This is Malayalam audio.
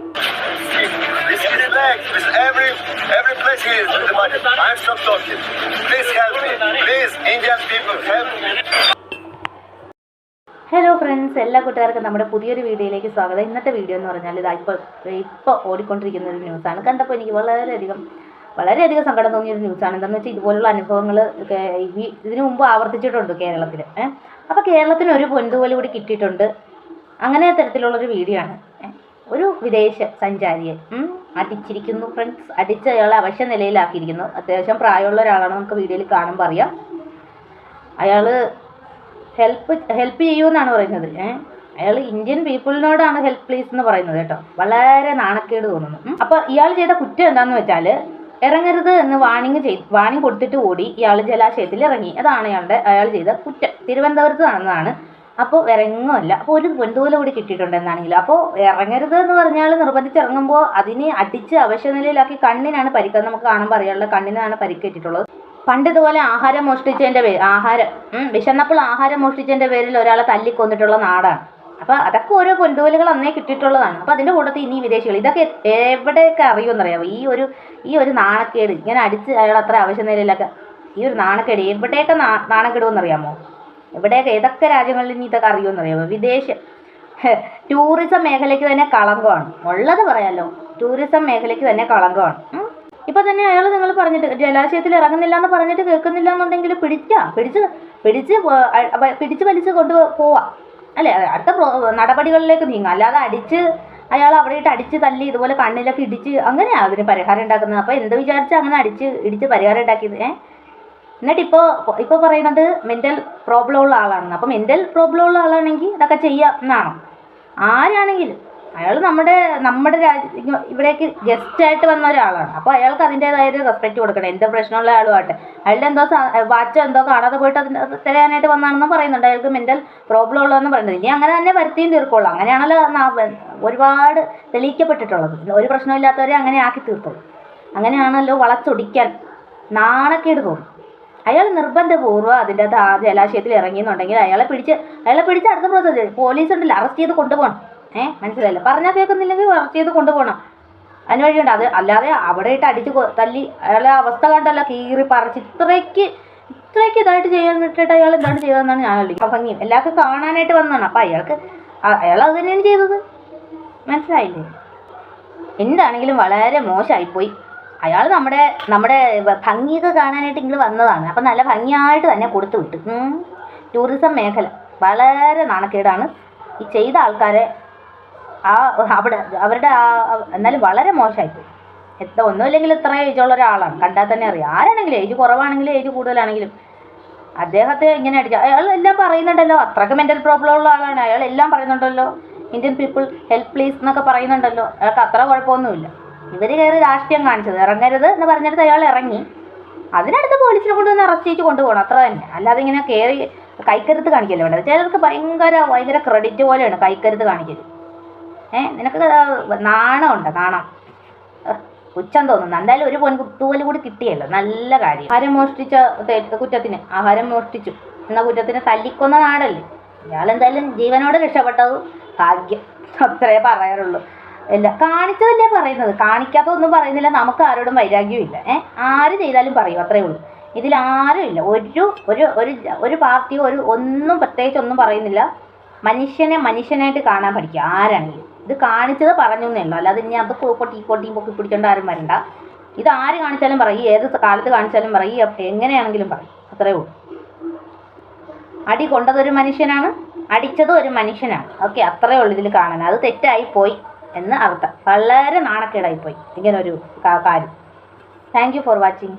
This is leg. This every every place here is the money. I'm stop talking. Please help me. Please, Indian people, help me. Hello friends എല്ലാ കൂട്ടുകാർക്കും നമ്മുടെ പുതിയൊരു വീഡിയോയിലേക്ക് സ്വാഗതം ഇന്നത്തെ വീഡിയോ എന്ന് പറഞ്ഞാൽ ഇതാ ഇപ്പോൾ ഇപ്പോൾ ഓടിക്കൊണ്ടിരിക്കുന്ന ഒരു ന്യൂസാണ് കണ്ടപ്പോൾ എനിക്ക് വളരെയധികം വളരെയധികം സങ്കടം തോന്നിയ ഒരു ന്യൂസാണ് എന്താണെന്ന് വെച്ചാൽ ഇതുപോലുള്ള അനുഭവങ്ങൾ ഇതിനു മുമ്പ് ആവർത്തിച്ചിട്ടുണ്ട് കേരളത്തിൽ ഏഹ് അപ്പോൾ കേരളത്തിന് ഒരു പൊന്തുപോലെ കൂടി കിട്ടിയിട്ടുണ്ട് അങ്ങനെ തരത്തിലുള്ളൊരു വീഡിയോ ആണ്. ഒരു വിദേശ സഞ്ചാരിയെ അടിച്ചിരിക്കുന്നു ഫ്രണ്ട്സ് അടിച്ച അയാളെ അവശ്യ നിലയിലാക്കിയിരിക്കുന്നു. അത്യാവശ്യം പ്രായമുള്ള ഒരാളാണ് നമുക്ക് വീഡിയോയിൽ കാണുമ്പോൾ അറിയാം. അയാൾ ഹെൽപ്പ് ഹെൽപ്പ് ചെയ്യുമെന്നാണ് പറയുന്നത്. ഏഹ് അയാൾ ഇന്ത്യൻ പീപ്പിളിനോടാണ് ഹെൽപ്പ് പ്ലീസ് എന്ന് പറയുന്നത് കേട്ടോ. വളരെ നാണക്കേട് തോന്നുന്നു. അപ്പൊ അപ്പോൾ ഇയാൾ ചെയ്ത കുറ്റം എന്താണെന്ന് വെച്ചാൽ ഇറങ്ങരുത് എന്ന് വാണിംഗ് ചെയ്ത് വാണിംഗ് കൊടുത്തിട്ട് ഓടി ഇയാൾ ജലാശയത്തിൽ ഇറങ്ങി. അതാണ് അയാളുടെ അയാൾ ചെയ്ത കുറ്റം. തിരുവനന്തപുരത്ത് നടന്നതാണ് അപ്പോൾ ഇറങ്ങുമല്ല അപ്പോൾ ഒരു ബന്ധുവില കൂടി കിട്ടിയിട്ടുണ്ടെന്നാണെങ്കിലും. അപ്പോൾ ഇറങ്ങരുത് എന്ന് പറഞ്ഞാൽ നിർബന്ധിച്ച് ഇറങ്ങുമ്പോൾ അതിനെ അടിച്ച് അവശ്യനിലയിലാക്കി കണ്ണിനാണ് പരിക്ക്. നമുക്ക് കാണുമ്പോൾ അറിയാനുള്ള കണ്ണിനാണ് പരിക്കേറ്റിട്ടുള്ളത്. പണ്ട് ഇതുപോലെ ആഹാരം മോഷ്ടിച്ചതിന്റെ പേര് ആഹാരം വിശന്നപ്പോൾ ആഹാരം മോഷ്ടിച്ചതിന്റെ പേരിൽ ഒരാളെ തല്ലിക്കൊന്നിട്ടുള്ള നാടാണ്. അപ്പോൾ അതൊക്കെ ഓരോ പൊന്തുവലുകൾ അന്നേ കിട്ടിയിട്ടുള്ളതാണ്. അപ്പോൾ അതിന്റെ കൂട്ടത്തിൽ ഇനി വിദേശികൾ. ഇതൊക്കെ എവിടെയൊക്കെ അറിയുമെന്നറിയാമോ ഈ ഒരു ഈ ഒരു നാണക്കേട്. ഇങ്ങനെ അടിച്ച് അയാൾ അത്ര ആവശ്യ നിലയിലൊക്കെ ഈ ഒരു നാണക്കേട് എവിടെയൊക്കെ നാണക്കേടുമെന്നറിയാമോ എവിടെയൊക്കെ ഏതൊക്കെ രാജ്യങ്ങളിൽ ഇനി ഇതൊക്കെ അറിയുമെന്നറിയാമോ വിദേശ ടൂറിസം മേഖലയ്ക്ക് തന്നെ കളങ്കമാണ്. ഉള്ളത് പറയാലോ. ടൂറിസം മേഖലയ്ക്ക് തന്നെ കളങ്കമാണ്. ഇപ്പൊ തന്നെ അയാൾ നിങ്ങൾ പറഞ്ഞിട്ട് ജലാശയത്തിൽ ഇറങ്ങുന്നില്ല എന്ന് പറഞ്ഞിട്ട് കേൾക്കുന്നില്ല എന്നുണ്ടെങ്കിൽ പിടിക്കാം പിടിച്ച് പിടിച്ച് പിടിച്ച് വലിച്ച് കൊണ്ട് പോവാം. അല്ലേ? അടുത്ത നടപടികളിലേക്ക് നീങ്ങാം. അല്ലാതെ അടിച്ച് അയാൾ അവിടെ ഇട്ട് അടിച്ച് തല്ലി ഇതുപോലെ കണ്ണിലൊക്കെ ഇടിച്ച് അങ്ങനെയാണ് അതിന് പരിഹാരം ഉണ്ടാക്കുന്നത്. അപ്പോൾ എന്ത് വിചാരിച്ചാൽ അങ്ങനെ അടിച്ച് ഇടിച്ച് പരിഹാരം ഉണ്ടാക്കിയത്? ഏ? എന്നിട്ട് ഇപ്പോൾ ഇപ്പോൾ പറയുന്നത് മെന്റൽ പ്രോബ്ലം ഉള്ള ആളാണെന്ന്. അപ്പോൾ മെന്റൽ പ്രോബ്ലം ഉള്ള ആളാണെങ്കിൽ ഇതൊക്കെ ചെയ്യാം എന്നാണോ. ആരാണെങ്കിലും അയാൾ നമ്മുടെ നമ്മുടെ രാജ്യ ഇവിടേക്ക് ഗസ്റ്റായിട്ട് വന്ന ഒരാളാണ്. അപ്പോൾ അയാൾക്ക് അതിന്റേതായ റെസ്പെക്റ്റ് കൊടുക്കണം. എന്ത് പ്രശ്നമുള്ള ആളും ആട്ടെ അയാളുടെ എന്തോ വാച്ചോ എന്തോ കാണാതെ പോയിട്ട് അതിന് അത് തരാനായിട്ട് വന്നാണെന്ന് പറയുന്നുണ്ട്. അയാൾക്ക് മെന്റൽ പ്രോബ്ലം ഉള്ളതെന്ന് പറയുന്നത് ഇനി അങ്ങനെ തന്നെ വരുത്തിയും തീർക്കുള്ളൂ അങ്ങനെയാണല്ലോ ഒരുപാട് തെളിയിക്കപ്പെട്ടിട്ടുള്ളത്. ഒരു പ്രശ്നമില്ലാത്തവരെ അങ്ങനെ ആക്കി തീർക്കുള്ളൂ അങ്ങനെയാണല്ലോ വളച്ചൊടിക്കാൻ നാണക്കേട് തോന്നും. അയാൾ നിർബന്ധപൂർവം അതിന്റെ ആ ജലാശയത്തിൽ ഇറങ്ങിയെന്നുണ്ടെങ്കിൽ അയാളെ പിടിച്ച് അയാളെ പിടിച്ച് അടുത്ത പ്രോസസ് പോലീസ് ഉണ്ടല്ലോ അറസ്റ്റ് ചെയ്ത് കൊണ്ടുപോകണം. ഏഹ് മനസ്സിലായില്ല? പറഞ്ഞാൽ കേൾക്കുന്നില്ലെങ്കിൽ അറസ്റ്റ് ചെയ്ത് കൊണ്ടുപോകണം. അതിന് വഴിയുണ്ട്. അത് അല്ലാതെ അവിടെ ഇട്ട് അടിച്ച് തല്ലി അയാളെ അവസ്ഥ കണ്ടല്ല കീറി പറിച്ച് ഇത്രയ്ക്ക് ഇത്രയ്ക്ക് ഇതായിട്ട് ചെയ്യാൻ വിട്ടിട്ട് അയാൾ എന്താണ് ചെയ്തതെന്നാണ് ഞാൻ അല്ലെങ്കിൽ ഭംഗിയും എല്ലാവർക്കും കാണാനായിട്ട് വന്നതാണ്. അപ്പം അയാൾക്ക് അയാൾ അത് തന്നെയാണ് ചെയ്തത്. മനസ്സിലായില്ലേ? എന്താണെങ്കിലും വളരെ മോശമായിപ്പോയി. അയാൾ നമ്മുടെ നമ്മുടെ ഭംഗിയൊക്കെ കാണാനായിട്ട് ഇങ്ങനെ വന്നതാണ്. അപ്പം നല്ല ഭംഗിയായിട്ട് തന്നെ കൊടുത്തു വിട്ടു. ടൂറിസം മേഖല വളരെ നാണക്കേടാണ്. ഈ ചെയ്ത ആൾക്കാരെ ആ അവിടെ അവരുടെ ആ എന്നാലും വളരെ മോശമായിപ്പോയി. എത്ര ഒന്നുമില്ലെങ്കിൽ ഇത്ര ഏജുള്ള ഒരാളാണ്. കണ്ടാൽ തന്നെ അറിയാം. ആരാണെങ്കിലും ഏജ് കുറവാണെങ്കിലും ഏജ് കൂടുതലാണെങ്കിലും അദ്ദേഹത്തെ ഇങ്ങനെ അടിച്ച അയാൾ എല്ലാം പറയുന്നുണ്ടല്ലോ. അത്രയ്ക്ക് മെന്റൽ പ്രോബ്ലം ഉള്ള ആളാണ്. അയാൾ എല്ലാം പറയുന്നുണ്ടല്ലോ. ഇന്ത്യൻ പീപ്പിൾ ഹെൽപ്പ് പ്ലീസ് എന്നൊക്കെ പറയുന്നുണ്ടല്ലോ. അയാൾക്ക് അത്ര കുഴപ്പമൊന്നുമില്ല. ഇവർ കയറി രാഷ്ട്രീയം കാണിച്ചത്. ഇറങ്ങരുത് എന്ന് പറഞ്ഞിട്ട് അയാൾ ഇറങ്ങി. അതിനടുത്ത് പോലീസിനെ കൊണ്ടുവന്ന് അറസ്റ്റ് ചെയ്ത് കൊണ്ടുപോകണം. അത്ര തന്നെ. അല്ലാതെ ഇങ്ങനെ കയറി കൈക്കരുത്ത് കാണിക്കല്ലേ വേണ്ടത്. ചിലർക്ക് ഭയങ്കര ഭയങ്കര ക്രെഡിറ്റ് പോലെയാണ് കൈക്കരുത്ത് കാണിക്കൽ. ഏ നിനക്ക് നാണമുണ്ട് നാണം. പുച്ഛം തോന്നുന്നു. എന്തായാലും ഒരു പൊൻകുത്തുപോലെ കൂടി കിട്ടിയല്ലോ. നല്ല കാര്യം. ആഹാരം മോഷ്ടിച്ച കുറ്റത്തിന്. ആഹാരം മോഷ്ടിച്ചു. എന്ന കുറ്റത്തിന് തല്ലിക്കൊന്ന നാടല്ലേ? ഇയാളെന്തായാലും ജീവനോട് രക്ഷപ്പെട്ടത് ഭാഗ്യം. അത്രേ പറയാറുള്ളൂ ഇല്ല കാണിച്ചതല്ലേ പറയുന്നത്. കാണിക്കാത്ത ഒന്നും പറയുന്നില്ല. നമുക്ക് ആരോടും വൈരാഗ്യവും ഇല്ല ഏ? ആര് ചെയ്താലും പറയും. അത്രേ ഉള്ളൂ. ഇതിൽ ആരും ഇല്ല ഒരു ഒരു ഒരു ഒരു പാർട്ടിയോ ഒരു ഒന്നും പ്രത്യേകിച്ച് ഒന്നും പറയുന്നില്ല. മനുഷ്യനെ മനുഷ്യനായിട്ട് കാണാൻ പഠിക്കുക. ആരാണെങ്കിലും. ഇത് കാണിച്ചത് പറഞ്ഞു എന്നേ ഉള്ളൂ. അല്ലാതെ ഇനി അത് പൊട്ടി പൊട്ടിയും പൊക്കി പിടിച്ചോണ്ട് ആരും വരണ്ട. ഇത് ആര് കാണിച്ചാലും പറയും. ഏത് കാലത്ത് കാണിച്ചാലും പറയും. എങ്ങനെയാണെങ്കിലും പറയും. അത്രേ ഉള്ളൂ. അടി കൊണ്ടതൊരു മനുഷ്യനാണ്. അടിച്ചതും ഒരു മനുഷ്യനാണ്. ഓക്കെ അത്രേ ഉള്ളൂ ഇതിൽ കാണാൻ. അത് തെറ്റായി പോയി. എന്ന് അർത്ഥം. വളരെ നാണക്കേടായി പോയി ഇങ്ങനൊരു കാര്യം. Thank you for watching